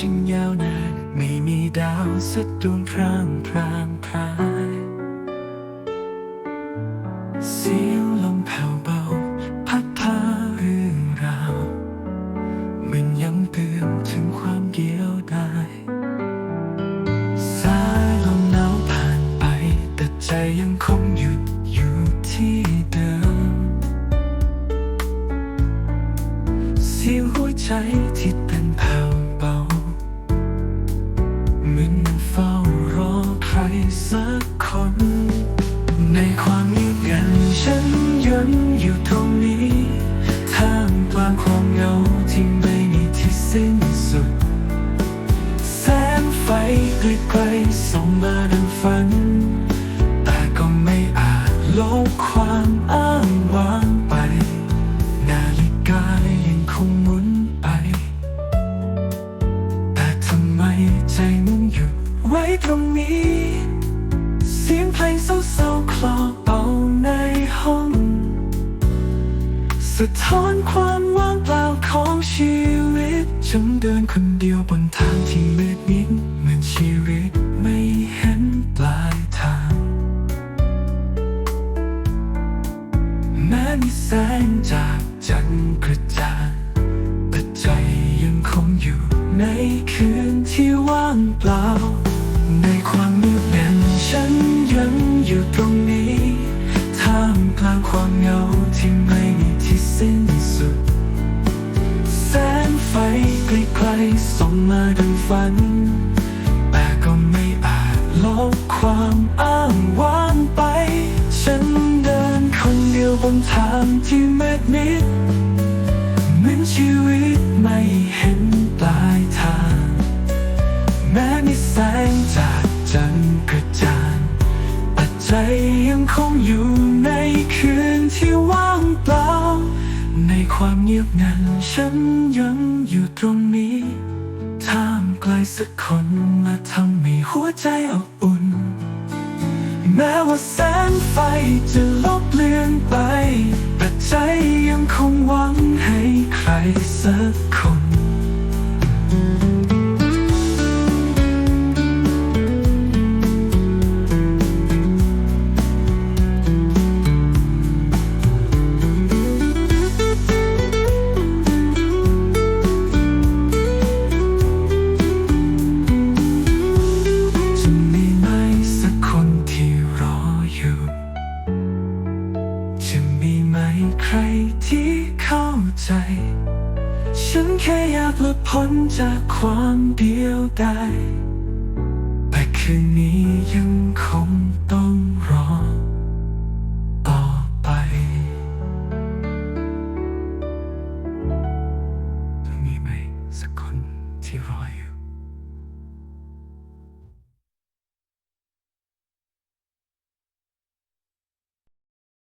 ช่งยาวนาน ไม่มีดาวสักดวงพรางพรางพราง ไกลๆส่องมาดังฝัน แต่ก็ไม่อาจลบความอ้างว้างไป นาฬิกายังคงหมุนไป แต่ทำไมใจมันหยุดไว้ตรงนี้ เสียงเพลงเศร้าๆคลอเป่าในห้อง สะท้อนความว่างเปล่าของชีวิต ฉันเดินคนเดียวบนทางที่มืดมิด แม้มีแสงจากจันกระจ่างแต่ใจยังคงอยู่ในคืนที่ว่างเปล่า ในความมืดแน่นฉันยังอยู่ตรงนี้ ท่ามกลางความเหงาที่ไม่มีที่สิ้นสุด แสงไฟไกลๆส่องมาดังฝัน แต่ก็ไม่อาจลบความอ้างว้างไป ฉันเดินคนเดียวบนทางที่มืดมิดเหมือนชีวิตไม่เห็นปลายทาง แม้มีแสงจากจันทร์กระจางแต่ใจยังคงอยู่ในคืนที่ว่างเปล่า ในความเงียบงันฉันยังอยู่ตรงนี้ท่ามไกลสักคนมาทำให้หัวใจอบอุ่น แม้ว่าแสงไฟจะลบเลือนไป แต่ใจยังคงหวังให้ใครสัก ฉันแค่อยากหลุดพ้นจากความเดียวดายแต่คืนนี้ยังคง